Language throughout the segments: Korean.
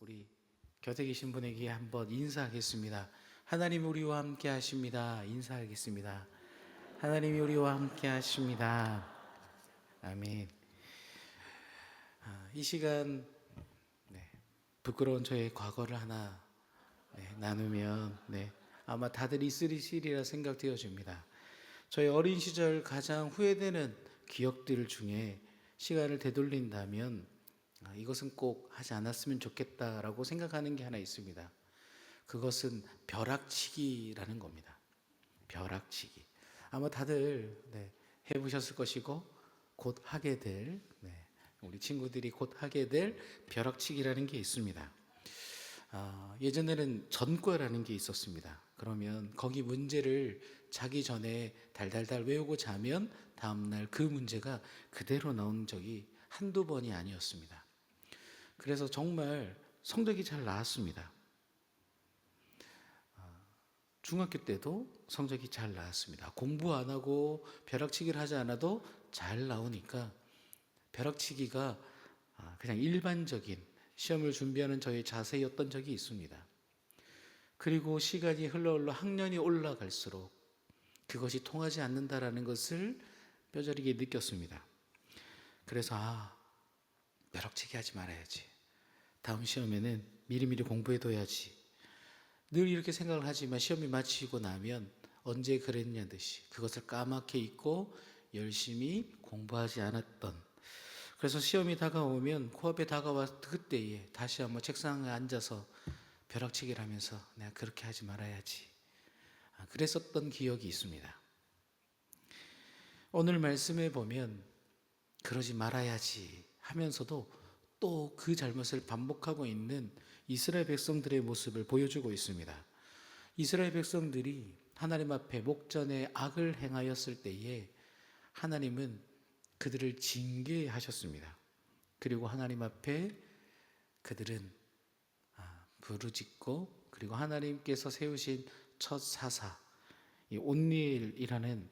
우리 곁에 계신 분에게 한번 인사하겠습니다. 하나님 우리와 함께 하십니다. 인사하겠습니다. 하나님이 우리와 함께 하십니다. 아멘. 아, 이 시간 네, 부끄러운 저의 과거를 하나 네, 나누면 네, 아마 다들 있으리시리라 생각되어집니다. 저희 어린 시절 가장 후회되는 기억들 중에 시간을 되돌린다면 아, 이것은 꼭 하지 않았으면 좋겠다라고 생각하는 게 하나 있습니다. 그것은 벼락치기라는 겁니다. 벼락치기. 아마 다들 네, 해보셨을 것이고 곧 하게 될 네, 우리 친구들이 곧 하게 될 벼락치기라는 게 있습니다. 아, 예전에는 전과라는 게 있었습니다. 그러면 거기 문제를 자기 전에 달달달 외우고 자면 다음날 그 문제가 그대로 나온 적이 한두 번이 아니었습니다. 그래서 정말 성적이 잘 나왔습니다. 아, 중학교 때도 성적이 잘 나왔습니다. 공부 안 하고 벼락치기를 하지 않아도 잘 나오니까 벼락치기가 아, 그냥 일반적인 시험을 준비하는 저의 자세였던 적이 있습니다. 그리고 시간이 흘러 흘러 학년이 올라갈수록 그것이 통하지 않는다라는 것을 뼈저리게 느꼈습니다. 그래서 아, 벼락치기 하지 말아야지. 다음 시험에는 미리미리 공부해둬야지. 늘 이렇게 생각을 하지만 시험이 마치고 나면 언제 그랬냐 듯이 그것을 까맣게 잊고 열심히 공부하지 않았던 그래서 시험이 다가오면 코앞에 다가와 그때에 다시 한번 책상에 앉아서 벼락치기를 하면서 내가 그렇게 하지 말아야지. 아, 그랬었던 기억이 있습니다. 오늘 말씀에 보면 그러지 말아야지 하면서도 또 그 잘못을 반복하고 있는 이스라엘 백성들의 모습을 보여주고 있습니다. 이스라엘 백성들이 하나님 앞에 목전에 악을 행하였을 때에 하나님은 그들을 징계하셨습니다. 그리고 하나님 앞에 그들은 아, 부르짖고 그리고 하나님께서 세우신 첫 사사 이 온니엘이라는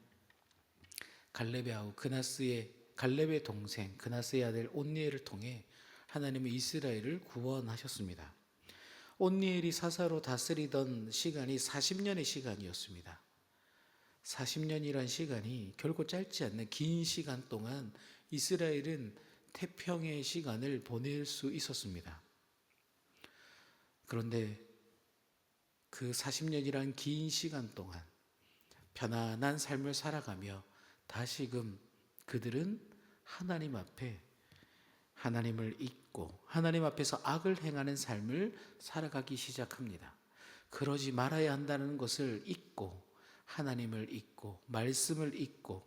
아우 그나스의 갈렙의 동생 그나스의 아들 온니엘을 통해 하나님은 이스라엘을 구원하셨습니다. 온니엘이 사사로 다스리던 시간이 40년의 시간이었습니다. 40년이란 시간이 결코 짧지 않는 긴 시간 동안 이스라엘은 태평의 시간을 보낼 수 있었습니다. 그런데 그 40년이란 긴 시간 동안 편안한 삶을 살아가며 다시금 그들은 하나님 앞에 하나님을 잊고 하나님 앞에서 악을 행하는 삶을 살아가기 시작합니다. 그러지 말아야 한다는 것을 잊고 하나님을 잊고 말씀을 잊고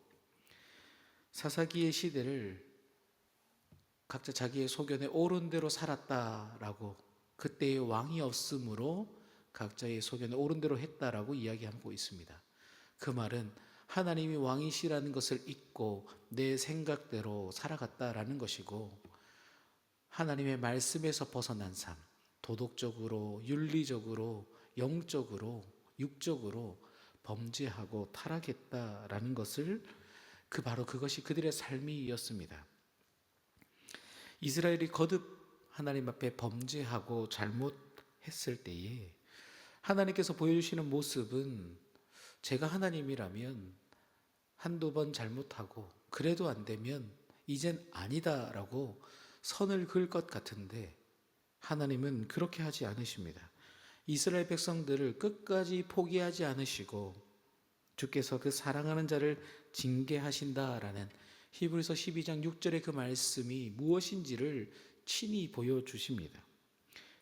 사사기의 시대를 각자 자기의 소견에 옳은 대로 살았다라고 그때의 왕이 없으므로 각자의 소견에 옳은 대로 했다라고 이야기하고 있습니다. 그 말은 하나님이 왕이시라는 것을 잊고 내 생각대로 살아갔다라는 것이고 하나님의 말씀에서 벗어난 삶, 도덕적으로, 윤리적으로, 영적으로, 육적으로 범죄하고 타락했다라는 것을 그 바로 그것이 그들의 삶이었습니다. 이스라엘이 거듭 하나님 앞에 범죄하고 잘못했을 때에 하나님께서 보여주시는 모습은 제가 하나님이라면 한두 번 잘못하고 그래도 안 되면 이젠 아니다라고 선을 그을 것 같은데 하나님은 그렇게 하지 않으십니다. 이스라엘 백성들을 끝까지 포기하지 않으시고 주께서 그 사랑하는 자를 징계하신다라는 히브리서 12장 6절의 그 말씀이 무엇인지를 친히 보여주십니다.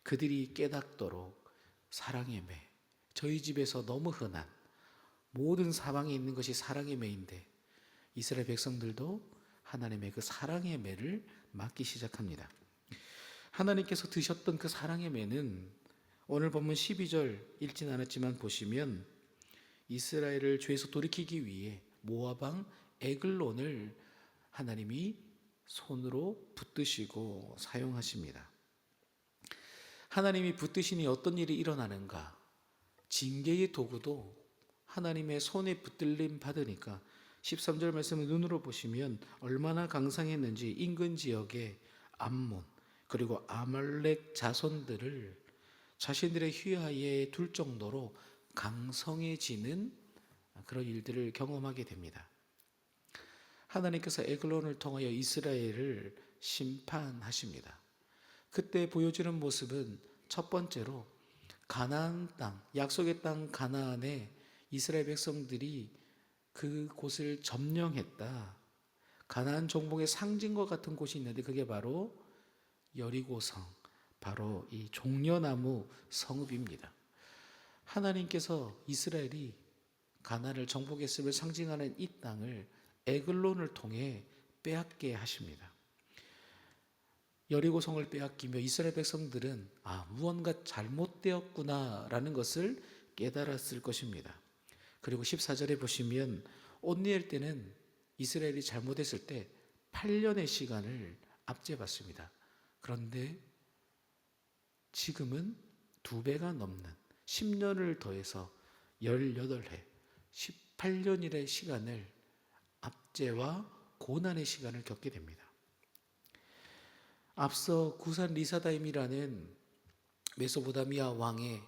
그들이 깨닫도록 사랑의 매, 저희 집에서 너무 흔한 모든 사방에 있는 것이 사랑의 매인데 이스라엘 백성들도 하나님의 그 사랑의 매를 맡기 시작합니다. 하나님께서 드셨던 그 사랑의 매는 오늘 본문 12절 읽진 않았지만 보시면 이스라엘을 죄에서 돌이키기 위해 모아방 에글론을 하나님이 손으로 붙드시고 사용하십니다. 하나님이 붙드시니 어떤 일이 일어나는가? 징계의 도구도 하나님의 손에 붙들림 받으니까 13절 말씀을 눈으로 보시면 얼마나 강상했는지 인근 지역에 암몬, 그리고 아말렉 자손들을 자신들의 휘하에 둘 정도로 강성해지는 그런 일들을 경험하게 됩니다. 하나님께서 에글론을 통하여 이스라엘을 심판하십니다. 그때 보여지는 모습은 첫 번째로 가나안 땅, 약속의 땅 가나안에 이스라엘 백성들이 그곳을 점령했다. 가나안 종복의 상징과 같은 곳이 있는데 그게 바로 여리고성, 바로 이 종려나무 성읍입니다. 하나님께서 이스라엘이 가나안을 정복했음을 상징하는 이 땅을 에글론을 통해 빼앗게 하십니다. 여리고성을 빼앗기며 이스라엘 백성들은 아 무언가 잘못되었구나라는 것을 깨달았을 것입니다. 그리고 14절에 보시면 온니엘 때는 이스라엘이 잘못했을 때 8년의 시간을 압제받습니다. 그런데 지금은 두 배가 넘는 10년을 더해서 18해, 18년이라의 시간을 압제와 고난의 시간을 겪게 됩니다. 앞서 구산 리사다임이라는 메소보다미아 왕의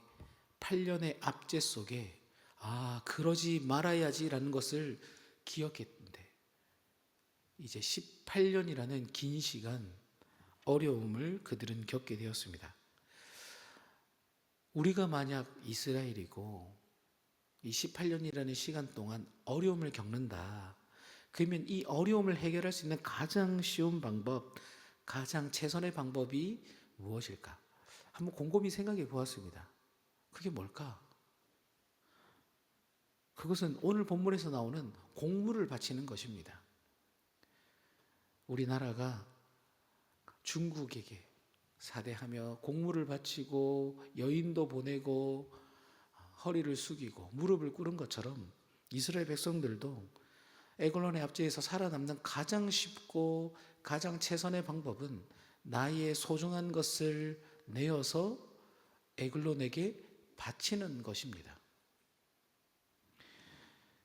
8년의 압제 속에 아, 그러지 말아야지라는 것을 기억했는데 이제 18년이라는 긴 시간 어려움을 그들은 겪게 되었습니다. 우리가 만약 이스라엘이고 이 18년이라는 시간 동안 어려움을 겪는다. 그러면 이 어려움을 해결할 수 있는 가장 쉬운 방법, 가장 최선의 방법이 무엇일까? 한번 곰곰이 생각해 보았습니다. 그게 뭘까? 그것은 오늘 본문에서 나오는 공물을 바치는 것입니다. 우리나라가 중국에게 사대하며 공물을 바치고 여인도 보내고 허리를 숙이고 무릎을 꿇은 것처럼 이스라엘 백성들도 에글론의 압제에서 살아남는 가장 쉽고 가장 최선의 방법은 나의 소중한 것을 내어서 에글론에게 바치는 것입니다.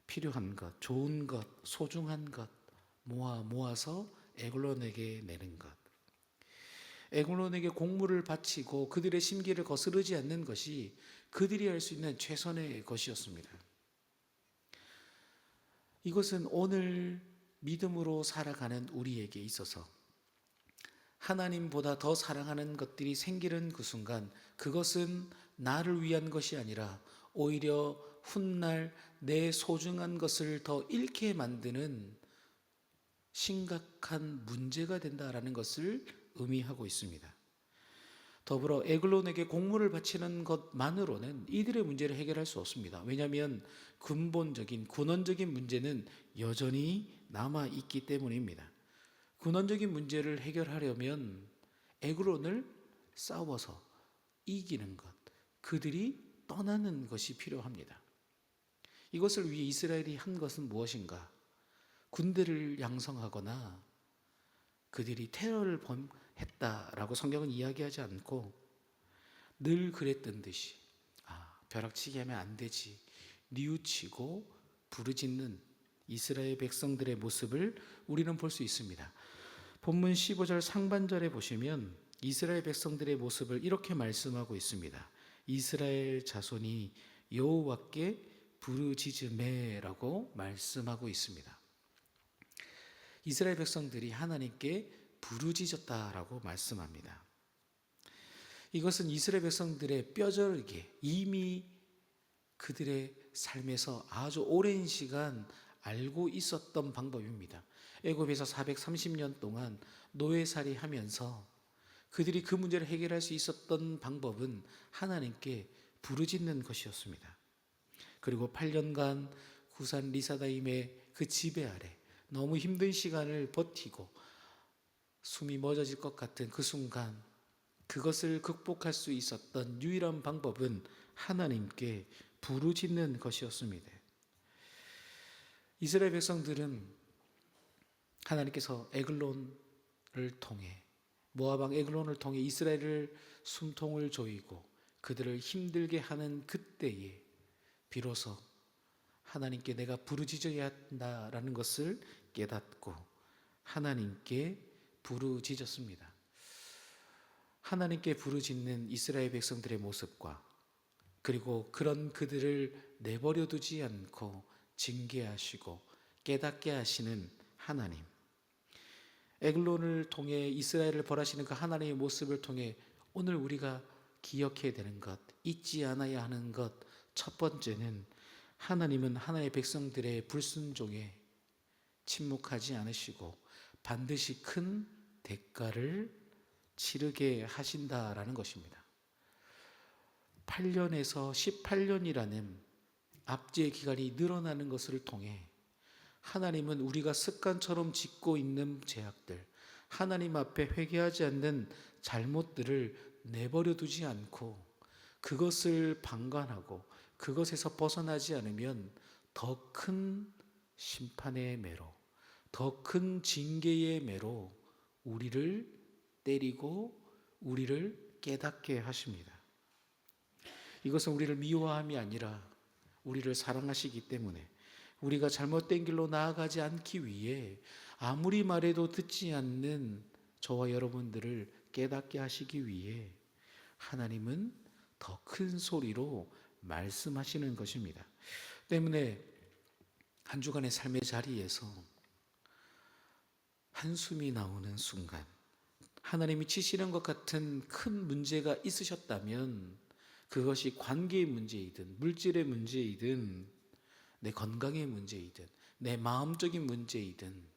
필요한 것, 좋은 것, 소중한 것 모아 모아서 에글론에게 내는 것. 에글론에게 공물을 바치고 그들의 심기를 거스르지 않는 것이 그들이 할 수 있는 최선의 것이었습니다. 이것은 오늘 믿음으로 살아가는 우리에게 있어서 하나님보다 더 사랑하는 것들이 생기는 그 순간 그것은 나를 위한 것이 아니라 오히려 훗날 내 소중한 것을 더 잃게 만드는 심각한 문제가 된다라는 것을 의미하고 있습니다. 더불어 에글론에게 공물을 바치는 것만으로는 이들의 문제를 해결할 수 없습니다. 왜냐하면 근본적인 근원적인 문제는 여전히 남아 있기 때문입니다. 근원적인 문제를 해결하려면 에글론을 싸워서 이기는 것, 그들이 떠나는 것이 필요합니다. 이것을 위해 이스라엘이 한 것은 무엇인가? 군대를 양성하거나 그들이 테러를 범했다라고 성경은 이야기하지 않고 늘 그랬던 듯이 아, 벼락치기 하면 안 되지. 뉘우치고 부르짖는 이스라엘 백성들의 모습을 우리는 볼 수 있습니다. 본문 15절 상반절에 보시면 이스라엘 백성들의 모습을 이렇게 말씀하고 있습니다. 이스라엘 자손이 여호와께 부르짖음에라고 말씀하고 있습니다. 이스라엘 백성들이 하나님께 부르짖었다라고 말씀합니다. 이것은 이스라엘 백성들의 뼈저리게 이미 그들의 삶에서 아주 오랜 시간 알고 있었던 방법입니다. 애굽에서 430년 동안 노예살이 하면서 그들이 그 문제를 해결할 수 있었던 방법은 하나님께 부르짖는 것이었습니다. 그리고 8년간 구산 리사다임의 그 지배 아래 너무 힘든 시간을 버티고 숨이 멎어질 것 같은 그 순간 그것을 극복할 수 있었던 유일한 방법은 하나님께 부르짖는 것이었습니다. 이스라엘 백성들은 하나님께서 에글론을 통해 모아방 에글론을 통해 이스라엘을 숨통을 조이고 그들을 힘들게 하는 그때에 비로소 하나님께 내가 부르짖어야 한다라는 것을 깨닫고 하나님께 부르짖었습니다. 하나님께 부르짖는 이스라엘 백성들의 모습과 그리고 그런 그들을 내버려 두지 않고 징계하시고 깨닫게 하시는 하나님. 에글론을 통해 이스라엘을 벌하시는 그 하나님의 모습을 통해 오늘 우리가 기억해야 되는 것, 잊지 않아야 하는 것, 첫 번째는 하나님은 하나의 백성들의 불순종에 침묵하지 않으시고 반드시 큰 대가를 치르게 하신다라는 것입니다. 8년에서 18년이라는 압제의 기간이 늘어나는 것을 통해 하나님은 우리가 습관처럼 짓고 있는 죄악들, 하나님 앞에 회개하지 않는 잘못들을 내버려 두지 않고 그것을 방관하고 그것에서 벗어나지 않으면 더 큰 심판의 매로, 더 큰 징계의 매로 우리를 때리고 우리를 깨닫게 하십니다. 이것은 우리를 미워함이 아니라 우리를 사랑하시기 때문에 우리가 잘못된 길로 나아가지 않기 위해 아무리 말해도 듣지 않는 저와 여러분들을 깨닫게 하시기 위해 하나님은 더 큰 소리로 말씀하시는 것입니다. 때문에 한 주간의 삶의 자리에서 한숨이 나오는 순간 하나님이 치시는 것 같은 큰 문제가 있으셨다면 그것이 관계의 문제이든 물질의 문제이든 내 건강의 문제이든 내 마음적인 문제이든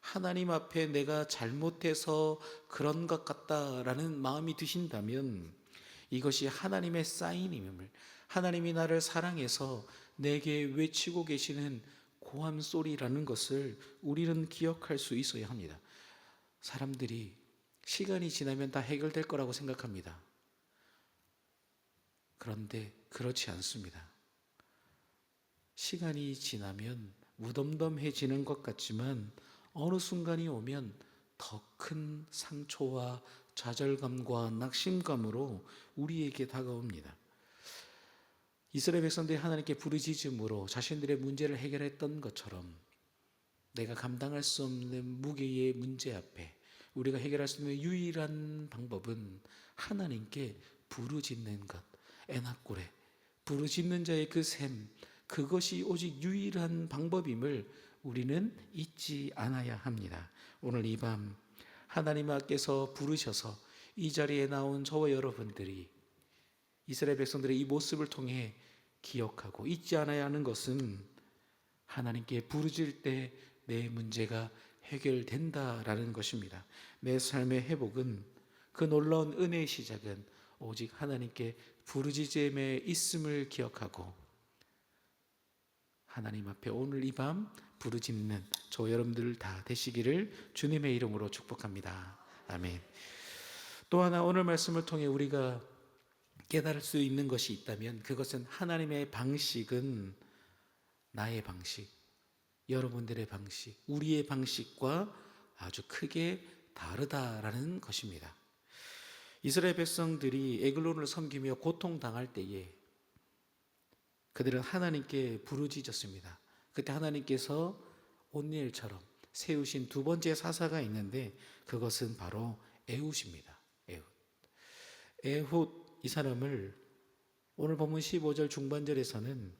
하나님 앞에 내가 잘못해서 그런 것 같다라는 마음이 드신다면 이것이 하나님의 사인임을 하나님이 나를 사랑해서 내게 외치고 계시는 고함 소리라는 것을 우리는 기억할 수 있어야 합니다. 사람들이 시간이 지나면 다 해결될 거라고 생각합니다. 그런데 그렇지 않습니다. 시간이 지나면 무덤덤해지는 것 같지만 어느 순간이 오면 더 큰 상처와 좌절감과 낙심감으로 우리에게 다가옵니다. 이스라엘 백성들이 하나님께 부르짖음으로 자신들의 문제를 해결했던 것처럼 내가 감당할 수 없는 무게의 문제 앞에 우리가 해결할 수 있는 유일한 방법은 하나님께 부르짖는 것. 에나꼬레 부르짖는 자의 그 샘, 그것이 오직 유일한 방법임을 우리는 잊지 않아야 합니다. 오늘 이 밤 하나님 앞께서 부르셔서 이 자리에 나온 저와 여러분들이 이스라엘 백성들의 이 모습을 통해 기억하고 잊지 않아야 하는 것은 하나님께 부르질 때 내 문제가 해결된다라는 것입니다. 내 삶의 회복은 그 놀라운 은혜의 시작은 오직 하나님께 부르짖음에 있음을 기억하고 하나님 앞에 오늘 이 밤 부르짖는 저 여러분들 다 되시기를 주님의 이름으로 축복합니다. 아멘. 또 하나 오늘 말씀을 통해 우리가 깨달을 수 있는 것이 있다면 그것은 하나님의 방식은 나의 방식, 여러분들의 방식, 우리의 방식과 아주 크게 다르다라는 것입니다. 이스라엘 백성들이 에글론을 섬기며 고통당할 때에 그들은 하나님께 부르짖었습니다. 그때 하나님께서 온니엘처럼 세우신 두 번째 사사가 있는데 그것은 바로 에훗입니다. 에훗. 에훗 이 사람을 오늘 본문 15절 중반절에서는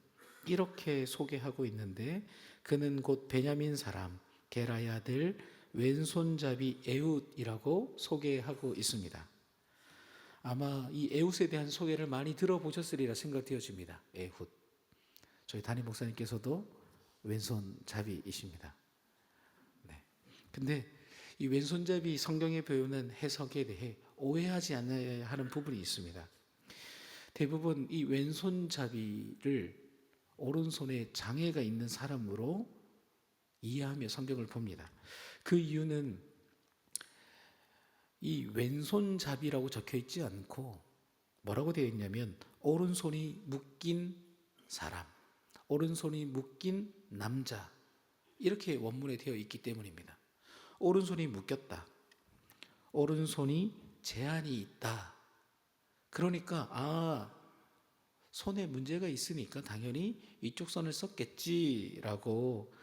이렇게 소개하고 있는데 그는 곧 베냐민 사람 게라의 아들 왼손잡이 에훗이라고 소개하고 있습니다. 아마 이 에훗에 대한 소개를 많이 들어보셨으리라 생각되어집니다. 에훗. 저희 담임 목사님께서도 왼손잡이이십니다. 네. 근데 이 왼손잡이 성경의 배우는 해석에 대해 오해하지 않아야 하는 부분이 있습니다. 대부분 이 왼손잡이를 오른손에 장애가 있는 사람으로 이해하며 성경을 봅니다. 그 이유는 이 왼손잡이라고 적혀 있지 않고 뭐라고 되어 있냐면 오른손이 묶인 사람, 오른손이 묶인 남자 이렇게 원문에 되어 있기 때문입니다. 오른손이 묶였다. 오른손이 제한이 있다. 그러니까 아 손에 문제가 있으니까 당연히 이쪽 손을 썼겠지라고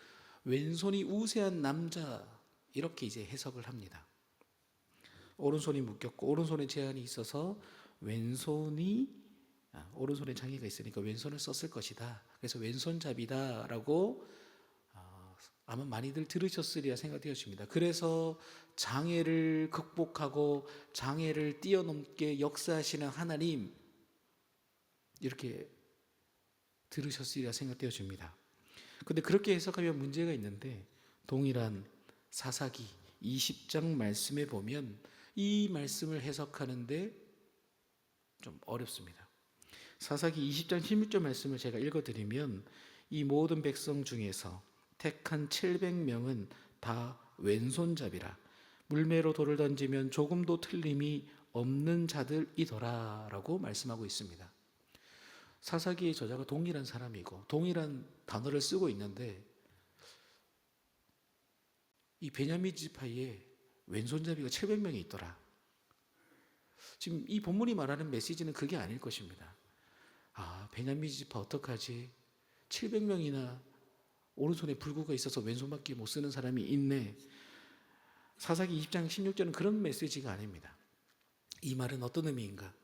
왼손이 우세한 남자 이렇게 이제 해석을 합니다. 오른손이 묶였고 오른손에 제한이 있어서 왼손이 아, 오른손에 장애가 있으니까 왼손을 썼을 것이다. 그래서 왼손잡이다라고 아, 아마 많이들 들으셨으리라 생각되어집니다. 그래서 장애를 극복하고 장애를 뛰어넘게 역사하시는 하나님 이렇게 들으셨으리라 생각되어집니다. 근데 그렇게 해석하면 문제가 있는데 동일한 사사기 20장 말씀에 보면 이 말씀을 해석하는데 좀 어렵습니다. 사사기 20장 16절 말씀을 제가 읽어드리면 이 모든 백성 중에서 택한 700명은 다 왼손잡이라 물매로 돌을 던지면 조금도 틀림이 없는 자들이더라라고 말씀하고 있습니다. 사사기의 저자가 동일한 사람이고 동일한 단어를 쓰고 있는데 이 베냐민 지파에 왼손잡이가 700명이 있더라. 지금 이 본문이 말하는 메시지는 그게 아닐 것입니다. 아, 베냐민 지파 어떡하지? 700명이나 오른손에 불구가 있어서 왼손밖에 못 쓰는 사람이 있네. 사사기 20장 16절은 그런 메시지가 아닙니다. 이 말은 어떤 의미인가?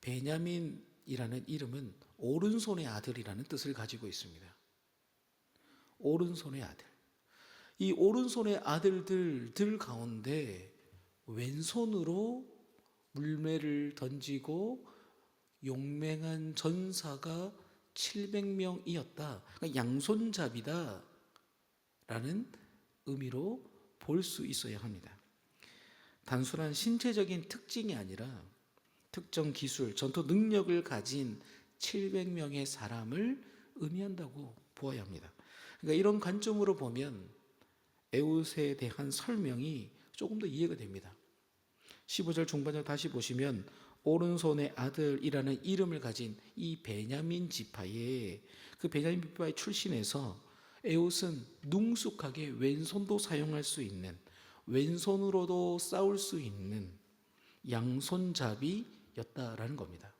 베냐민이라는 이름은 오른손의 아들이라는 뜻을 가지고 있습니다. 오른손의 아들. 이 오른손의 아들들들 가운데 왼손으로 물매를 던지고 용맹한 전사가 700명이었다. 그러니까 양손잡이다. 라는 의미로 볼 수 있어야 합니다. 단순한 신체적인 특징이 아니라 특정 기술, 전투 능력을 가진 700명의 사람을 의미한다고 보아야 합니다. 그러니까 이런 관점으로 보면 에웃에 대한 설명이 조금 더 이해가 됩니다. 15절 중반절 다시 보시면 오른손의 아들이라는 이름을 가진 이 베냐민 지파의 그 베냐민 지파의 출신에서 에웃은 능숙하게 왼손도 사용할 수 있는 왼손으로도 싸울 수 있는 양손잡이였다라는 겁니다.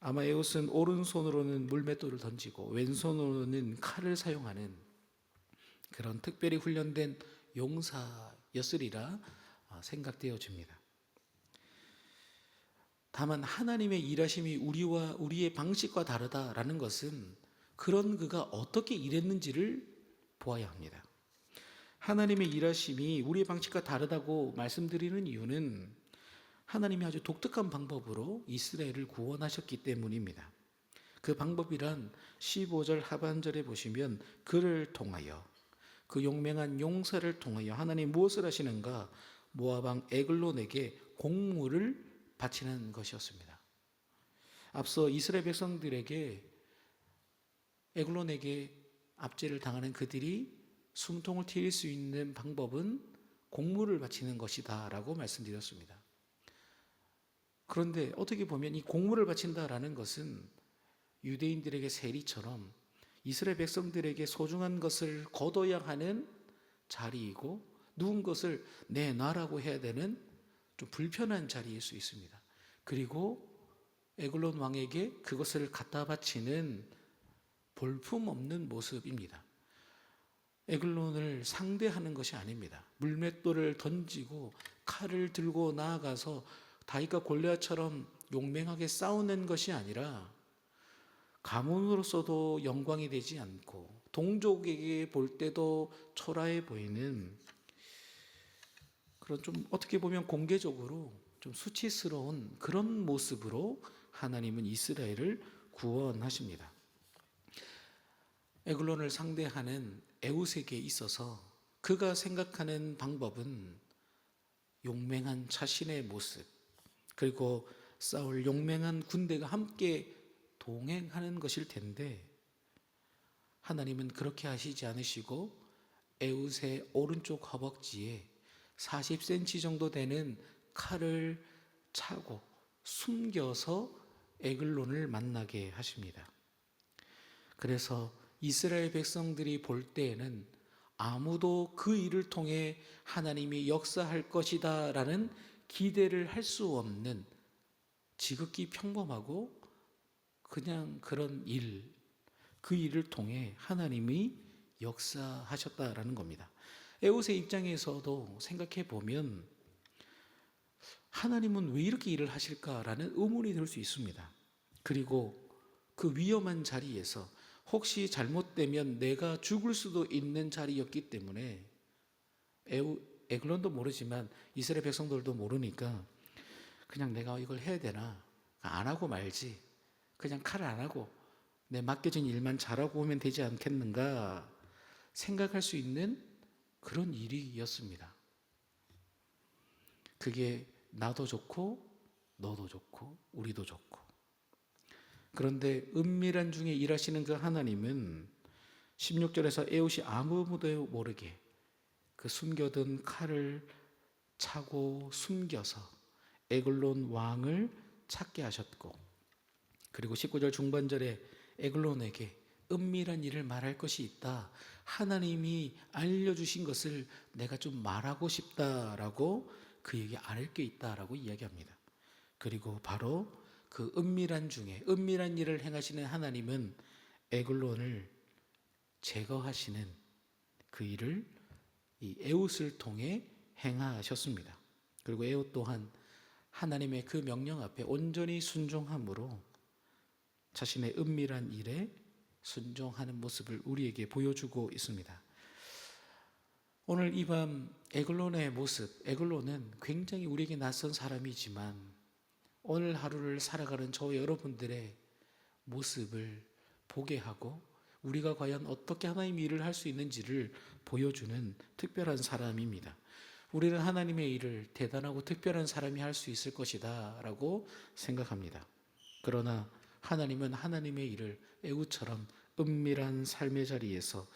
아마 에웃은 오른손으로는 물맷돌을 던지고 왼손으로는 칼을 사용하는 그런 특별히 훈련된 용사였으리라 생각되어집니다. 다만 하나님의 일하심이 우리와 우리의 방식과 다르다라는 것은 그런 그가 어떻게 일했는지를 보아야 합니다. 하나님의 일하심이 우리의 방식과 다르다고 말씀드리는 이유는 하나님이 아주 독특한 방법으로 이스라엘을 구원하셨기 때문입니다. 그 방법이란 15절 하반절에 보시면 그를 통하여 그 용맹한 용사를 통하여 하나님 무엇을 하시는가? 모아방 에글론에게 공물을 바치는 것이었습니다. 앞서 이스라엘 백성들에게 에글론에게 압제를 당하는 그들이 숨통을 트일 수 있는 방법은 공물을 바치는 것이다라고 말씀드렸습니다. 그런데 어떻게 보면 이 공물을 바친다라는 것은 유대인들에게 세리처럼 이스라엘 백성들에게 소중한 것을 거둬야 하는 자리이고 누군 것을 내놔라고 해야 되는 좀 불편한 자리일 수 있습니다. 그리고 에글론 왕에게 그것을 갖다 바치는 볼품 없는 모습입니다. 에글론을 상대하는 것이 아닙니다. 물맷돌을 던지고 칼을 들고 나아가서 다윗과 골리앗처럼 용맹하게 싸우는 것이 아니라 가문으로서도 영광이 되지 않고 동족에게 볼 때도 초라해 보이는 그런 좀 어떻게 보면 공개적으로 좀 수치스러운 그런 모습으로 하나님은 이스라엘을 구원하십니다. 에글론을 상대하는 에웃에게 있어서 그가 생각하는 방법은 용맹한 자신의 모습 그리고 싸울 용맹한 군대가 함께 동행하는 것일 텐데 하나님은 그렇게 하시지 않으시고 에웃의 오른쪽 허벅지에 40cm 정도 되는 칼을 차고 숨겨서 에글론을 만나게 하십니다. 그래서 이스라엘 백성들이 볼 때에는 아무도 그 일을 통해 하나님이 역사할 것이다 라는 기대를 할 수 없는 지극히 평범하고 그냥 그런 일, 그 일을 통해 하나님이 역사하셨다라는 겁니다. 에옷의 입장에서도 생각해 보면 하나님은 왜 이렇게 일을 하실까라는 의문이 들 수 있습니다. 그리고 그 위험한 자리에서 혹시 잘못되면 내가 죽을 수도 있는 자리였기 때문에 에우, 에글론도 모르지만 이스라엘 백성들도 모르니까 그냥 내가 이걸 해야 되나 안 하고 말지 그냥 칼을 안 하고 내 맡겨진 일만 잘하고 오면 되지 않겠는가 생각할 수 있는 그런 일이었습니다. 그게 나도 좋고 너도 좋고 우리도 좋고 그런데 은밀한 중에 일하시는 그 하나님은 16절에서 에웃이 아무도 모르게 그 숨겨둔 칼을 차고 숨겨서 에글론 왕을 찾게 하셨고 그리고 19절 중반절에 에글론에게 은밀한 일을 말할 것이 있다. 하나님이 알려주신 것을 내가 좀 말하고 싶다라고 그에게 알을 게 있다라고 이야기합니다. 그리고 바로 그 은밀한 중에 은밀한 일을 행하시는 하나님은 에글론을 제거하시는 그 일을 이 에웃을 통해 행하셨습니다. 그리고 에웃 또한 하나님의 그 명령 앞에 온전히 순종함으로 자신의 은밀한 일에 순종하는 모습을 우리에게 보여주고 있습니다. 오늘 이 밤 에글론의 모습, 에글론은 굉장히 우리에게 낯선 사람이지만 오늘 하루를 살아가는 저 여러분들의 모습을 보게 하고 우리가 과연 어떻게 하나님 일을 할 수 있는지를 보여주는 특별한 사람입니다. 우리는 하나님의 일을 대단하고 특별한 사람이 할 수 있을 것이다 라고 생각합니다. 그러나 하나님은 하나님의 일을 애우처럼 은밀한 삶의 자리에서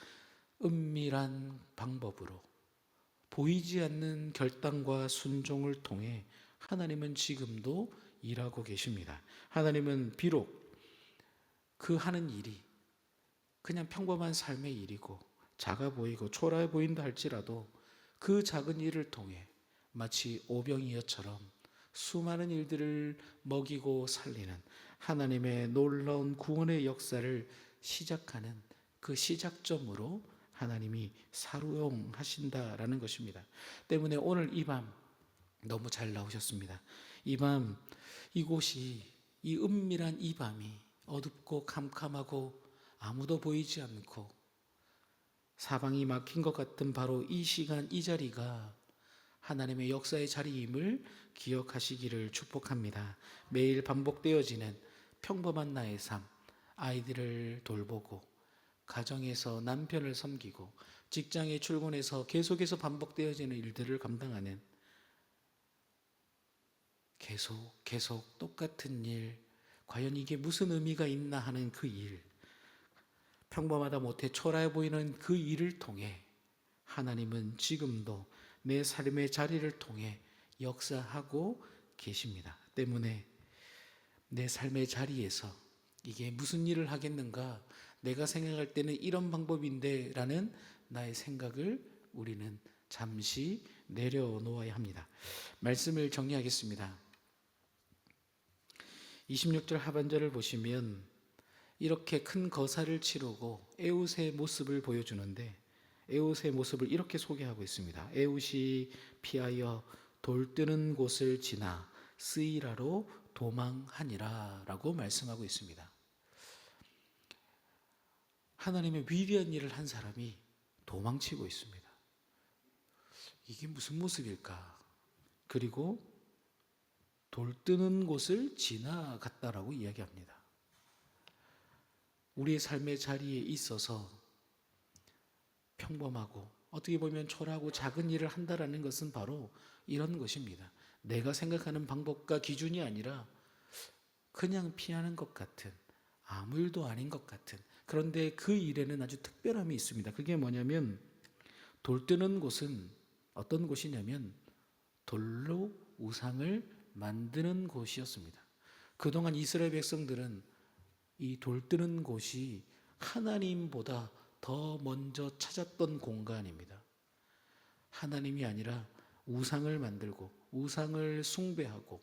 은밀한 방법으로 보이지 않는 결단과 순종을 통해 하나님은 지금도 일하고 계십니다. 하나님은 비록 그 하는 일이 그냥 평범한 삶의 일이고 작아 보이고 초라해 보인다 할지라도 그 작은 일을 통해 마치 오병이어처럼 수많은 일들을 먹이고 살리는 하나님의 놀라운 구원의 역사를 시작하는 그 시작점으로 하나님이 사용하신다라는 것입니다. 때문에 오늘 이 밤 너무 잘 나오셨습니다. 이 밤 이곳이 이 은밀한 이 밤이 어둡고 캄캄하고 아무도 보이지 않고 사방이 막힌 것 같은 바로 이 시간 이 자리가 하나님의 역사의 자리임을 기억하시기를 축복합니다. 매일 반복되어지는 평범한 나의 삶, 아이들을 돌보고 가정에서 남편을 섬기고 직장에 출근해서 계속해서 반복되어지는 일들을 감당하는 계속 계속 똑같은 일 과연 이게 무슨 의미가 있나 하는 그 일, 평범하다 못해 초라해 보이는 그 일을 통해 하나님은 지금도 내 삶의 자리를 통해 역사하고 계십니다. 때문에 내 삶의 자리에서 이게 무슨 일을 하겠는가? 내가 생각할 때는 이런 방법인데 라는 나의 생각을 우리는 잠시 내려놓아야 합니다. 말씀을 정리하겠습니다. 26절 하반절을 보시면 이렇게 큰 거사를 치르고 에웃의 모습을 보여주는데 에웃의 모습을 이렇게 소개하고 있습니다. 에웃이 피하여 돌 뜨는 곳을 지나 스이라로 도망하니라 라고 말씀하고 있습니다. 하나님의 위대한 일을 한 사람이 도망치고 있습니다. 이게 무슨 모습일까? 그리고 돌 뜨는 곳을 지나갔다라고 이야기합니다. 우리의 삶의 자리에 있어서 평범하고 어떻게 보면 초라하고 작은 일을 한다라는 것은 바로 이런 것입니다. 내가 생각하는 방법과 기준이 아니라 그냥 피하는 것 같은 아무 일도 아닌 것 같은 그런데 그 일에는 아주 특별함이 있습니다. 그게 뭐냐면 돌 뜨는 곳은 어떤 곳이냐면 돌로 우상을 만드는 곳이었습니다. 그동안 이스라엘 백성들은 이 돌 뜨는 곳이 하나님보다 더 먼저 찾았던 공간입니다. 하나님이 아니라 우상을 만들고 우상을 숭배하고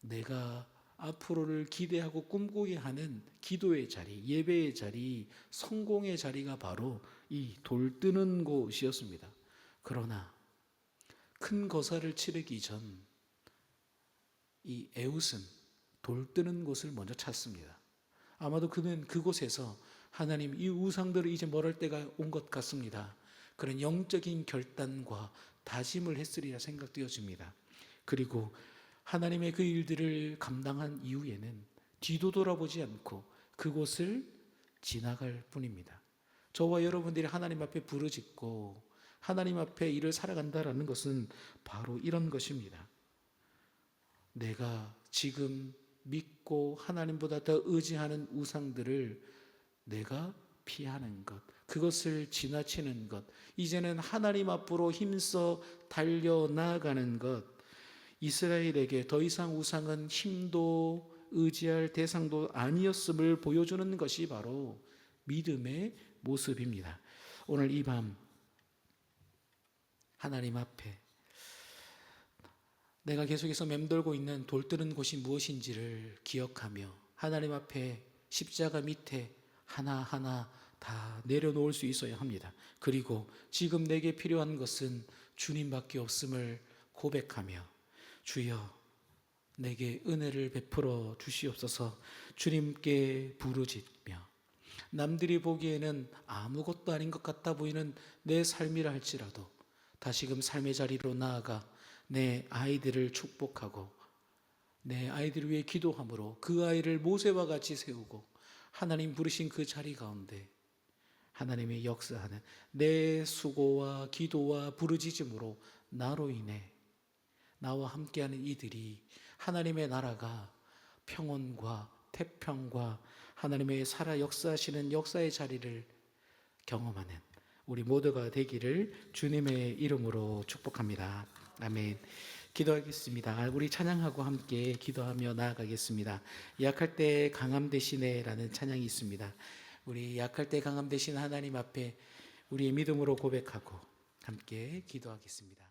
내가 앞으로를 기대하고 꿈꾸게 하는 기도의 자리, 예배의 자리, 성공의 자리가 바로 이 돌뜨는 곳이었습니다. 그러나 큰 거사를 치르기 전 이 에웃은 돌 뜨는 곳을 먼저 찾습니다. 아마도 그는 그곳에서 하나님 이 우상들을 이제 멀을 때가 온 것 같습니다. 그런 영적인 결단과 다짐을 했으리라 생각되어집니다. 그리고 하나님의 그 일들을 감당한 이후에는 뒤도 돌아보지 않고 그곳을 지나갈 뿐입니다. 저와 여러분들이 하나님 앞에 부르짖고 하나님 앞에 일을 살아간다라는 것은 바로 이런 것입니다. 내가 지금 믿고 하나님보다 더 의지하는 우상들을 내가 피하는 것, 그것을 지나치는 것, 이제는 하나님 앞으로 힘써 달려 나가는 것, 이스라엘에게 더 이상 우상은 힘도 의지할 대상도 아니었음을 보여주는 것이 바로 믿음의 모습입니다. 오늘 이 밤 하나님 앞에 내가 계속해서 맴돌고 있는 돌뜨는 곳이 무엇인지를 기억하며 하나님 앞에 십자가 밑에 하나하나 다 내려놓을 수 있어야 합니다. 그리고 지금 내게 필요한 것은 주님밖에 없음을 고백하며 주여 내게 은혜를 베풀어 주시옵소서 주님께 부르짖며 남들이 보기에는 아무것도 아닌 것 같아 보이는 내 삶이라 할지라도 다시금 삶의 자리로 나아가 내 아이들을 축복하고 내 아이들을 위해 기도함으로 그 아이를 모세와 같이 세우고 하나님 부르신 그 자리 가운데 하나님의 역사하는 내 수고와 기도와 부르짖음으로 나로 인해 나와 함께하는 이들이 하나님의 나라가 평온과 태평과 하나님의 살아 역사하시는 역사의 자리를 경험하는 우리 모두가 되기를 주님의 이름으로 축복합니다. 아멘. 기도하겠습니다. 우리 찬양하고 함께 기도하며 나아가겠습니다. 약할 때 강함 대신에라는 찬양이 있습니다. 우리 약할 때 강함 대신 하나님 앞에 우리의 믿음으로 고백하고 함께 기도하겠습니다.